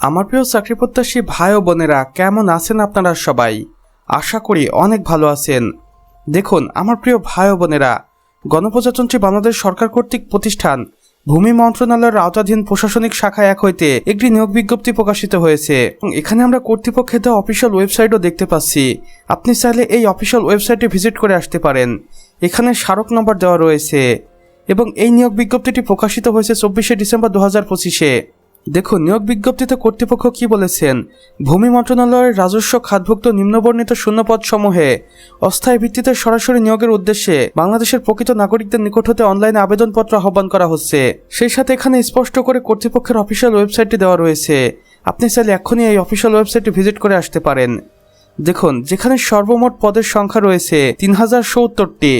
আমার প্রিয় চাকরি প্রত্যাশী ভাই ও বোনেরা, কেমন আছেন আপনারা সবাই? আশা করি অনেক ভালো আছেন। দেখুন, আমার প্রিয় ভাই ও বোনেরা, গণপ্রজাতন্ত্রী বাংলাদেশ সরকার কর্তৃক প্রতিষ্ঠান ভূমি মন্ত্রণালয়ের আওতাধীন প্রশাসনিক শাখা এক হইতে একটি নিয়োগ বিজ্ঞপ্তি প্রকাশিত হয়েছে। এখানে আমরা কর্তৃপক্ষের দেওয়া অফিসিয়াল ওয়েবসাইটও দেখতে পাচ্ছি। আপনি চাইলে এই অফিসিয়াল ওয়েবসাইটে ভিজিট করে আসতে পারেন। এখানে স্মারক নম্বর দেওয়া রয়েছে। এবং এই নিয়োগ বিজ্ঞপ্তিটি প্রকাশিত হয়েছে চব্বিশে ডিসেম্বর দু হাজার পঁচিশে। দেখুন, নিয়োগ বিজ্ঞপ্তিতে কর্তৃপক্ষ কি বলেছেন? ভূমি মন্ত্রণালয়ের রাজস্ব খাতভুক্ত নিম্নবর্ণিত শূন্যপদ সমূহে অস্থায়ী ভিত্তিতে সরাসরি নিয়োগের উদ্দেশ্যে বাংলাদেশের প্রকৃত নাগরিকদের নিকট হতে অনলাইনে আবেদনপত্র আহ্বান করা হচ্ছে। সেই সাথে এখানে স্পষ্ট করে কর্তৃপক্ষের অফিসিয়াল ওয়েবসাইটটি দেওয়া রয়েছে। আপনি চাইলে এখনই এই অফিসিয়াল ওয়েবসাইটে ভিজিট করে আসতে পারেন। দেখুন, যেখানে সর্বমোট পদের সংখ্যা রয়েছে তিন হাজার সত্তরটি।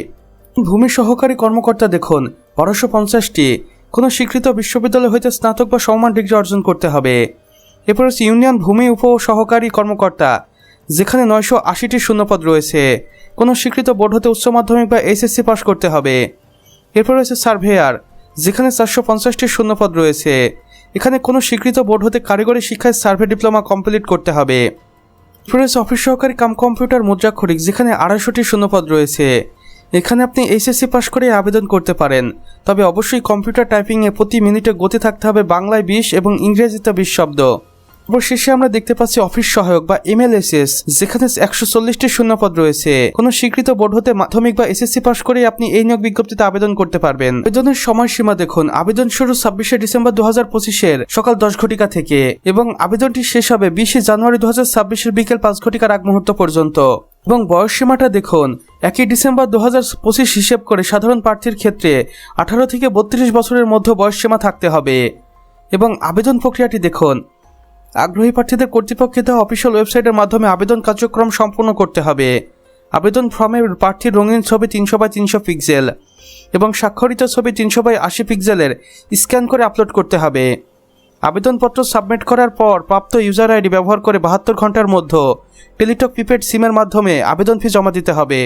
ভূমি সহকারী কর্মকর্তা দেখুন, বারোশো পঞ্চাশটি। কোনো স্বীকৃত বিশ্ববিদ্যালয় হইতে স্নাতক বা সমমান ডিগ্রি অর্জন করতে হবে। এরপর হচ্ছে ইউনিয়ন ভূমি উপ সহকারী কর্মকর্তা, যেখানে নয়শো আশিটি শূন্যপদ রয়েছে। কোনো স্বীকৃত বোর্ড হতে উচ্চ মাধ্যমিক বা এসএসসি পাস করতে হবে। এরপর রয়েছে সার্ভেয়ার, যেখানে চারশো পঞ্চাশটি শূন্যপদ রয়েছে। এখানে কোনো স্বীকৃত বোর্ড হতে কারিগরি শিক্ষায় সার্ভে ডিপ্লোমা কমপ্লিট করতে হবে। এরপর রয়েছে অফিস সহকারী কাম কম্পিউটার মুদ্রাক্ষরিক, যেখানে আড়াইশোটি শূন্যপদ রয়েছে। এখানে আপনি এইচএসসি পাশ করে আবেদন করতে পারেন। তবে অবশ্যই কম্পিউটার টাইপিংয়ে প্রতি মিনিটে গতি থাকতে হবে বাংলায় বিশ এবং ইংরেজিতে বিশ শব্দ। অবশেষে আমরা দেখতে পাচ্ছি অফিস সহায়ক বা এমএলএসএস, যেখানে একশো চল্লিশটি শূন্যপদ রয়েছে। কোনো স্বীকৃত বোর্ড হতে মাধ্যমিক বা এসএসসি পাশ করে আপনি এই নিয়োগ বিজ্ঞপ্তিতে আবেদন করতে পারবেন। আবেদনের সময়সীমা দেখুন, আবেদন শুরু ছাব্বিশে ডিসেম্বর দু হাজার পঁচিশের সকাল দশ ঘটিকা থেকে এবং আবেদনটি শেষ হবে বিশে জানুয়ারি দু হাজার ছাব্বিশের বিকেল পাঁচ ঘটিকার আগ মুহূর্ত পর্যন্ত। এবং বয়স সীমাটা দেখুন, একই ডিসেম্বর দু হাজার পঁচিশ হিসেব করে সাধারণ প্রার্থীর ক্ষেত্রে আঠারো থেকে বত্রিশ বছরের মধ্যে বয়স সীমা থাকতে হবে। এবং আবেদন প্রক্রিয়াটি দেখুন আগ্রহী প্রার্থীদের কর্তৃপক্ষে দেওয়া অফিসিয়াল ওয়েবসাইটের মাধ্যমে আবেদন কার্যক্রম সম্পূর্ণ করতে হবে। আবেদন ফর্মে প্রার্থীর রঙিন ছবি তিনশো বাই তিনশো পিক্সেল এবং স্বাক্ষরিত ছবি তিনশো বাই আশি পিক্সেলের স্ক্যান করে আপলোড করতে হবে। আবেদনপত্র সাবমিট করার পর প্রাপ্ত ইউজার আইডি ব্যবহার করে বাহাত্তর ঘণ্টার মধ্যে টেলিটক প্রিপেড সিমের মাধ্যমে আবেদন ফি জমা দিতে হবে।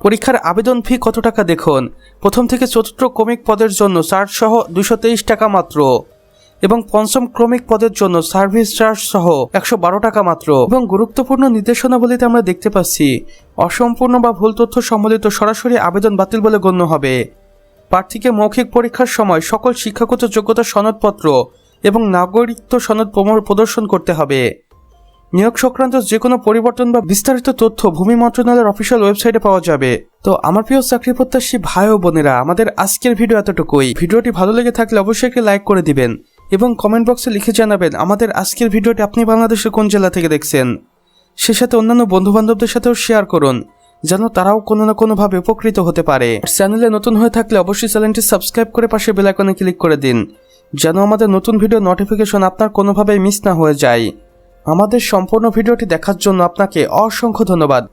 পরীক্ষার আবেদন ফি কত টাকা দেখুন? প্রথম থেকে চতুর্থ ক্রমিক পদের জন্য চার্জ সহ দুশো টাকা মাত্র। এবং পঞ্চম ক্রমিক পদের জন্য সার্ভিস চার্জ সহ একশো বারো টাকা মাত্র। এবং গুরুত্বপূর্ণ নির্দেশনাবলীতে আমরা দেখতে পাচ্ছি, অসম্পূর্ণ বা ভুল তথ্য সম্বলিত সরাসরি আবেদন বাতিল বলে গণ্য হবে। প্রার্থীকে মৌখিক পরীক্ষার সময় সকল শিক্ষাগত যোগ্যতা সনদপত্র এবং নাগরিকত্ব সনদ প্রদর্শন করতে হবে। নিয়োগ সংক্রান্ত যে কোনো পরিবর্তন বা বিস্তারিত তথ্য ভূমি মন্ত্রণালয়ের অফিসিয়াল ওয়েবসাইটে পাওয়া যাবে। তো আমার প্রিয় চাকরি প্রত্যাশী ভাই ও বোনেরা, আমাদের আজকের ভিডিও এতটুকুই। ভিডিওটি ভালো লেগে থাকলে অবশ্যই একটি লাইক করে দিবেন। এবং কমেন্ট বক্সে লিখে জানাবেন, আমাদের আজকের ভিডিওটি আপনি বাংলাদেশের কোন জেলা থেকে দেখছেন? সে সাথে অন্যান্য বন্ধু বান্ধবদের সাথেও শেয়ার করুন, যেন তারাও কোনো না কোনোভাবে উপকৃত হতে পারে। চ্যানেলে নতুন হয়ে থাকলে অবশ্যই চ্যানেলটি সাবস্ক্রাইব করে পাশে বেল আইকনে ক্লিক করে দিন, যেন আমাদের নতুন ভিডিও নোটিফিকেশন আপনার কোনোভাবেই মিস না হয়ে যায়। আমাদের সম্পূর্ণ ভিডিওটি দেখার জন্য আপনাকে অসংখ্য ধন্যবাদ।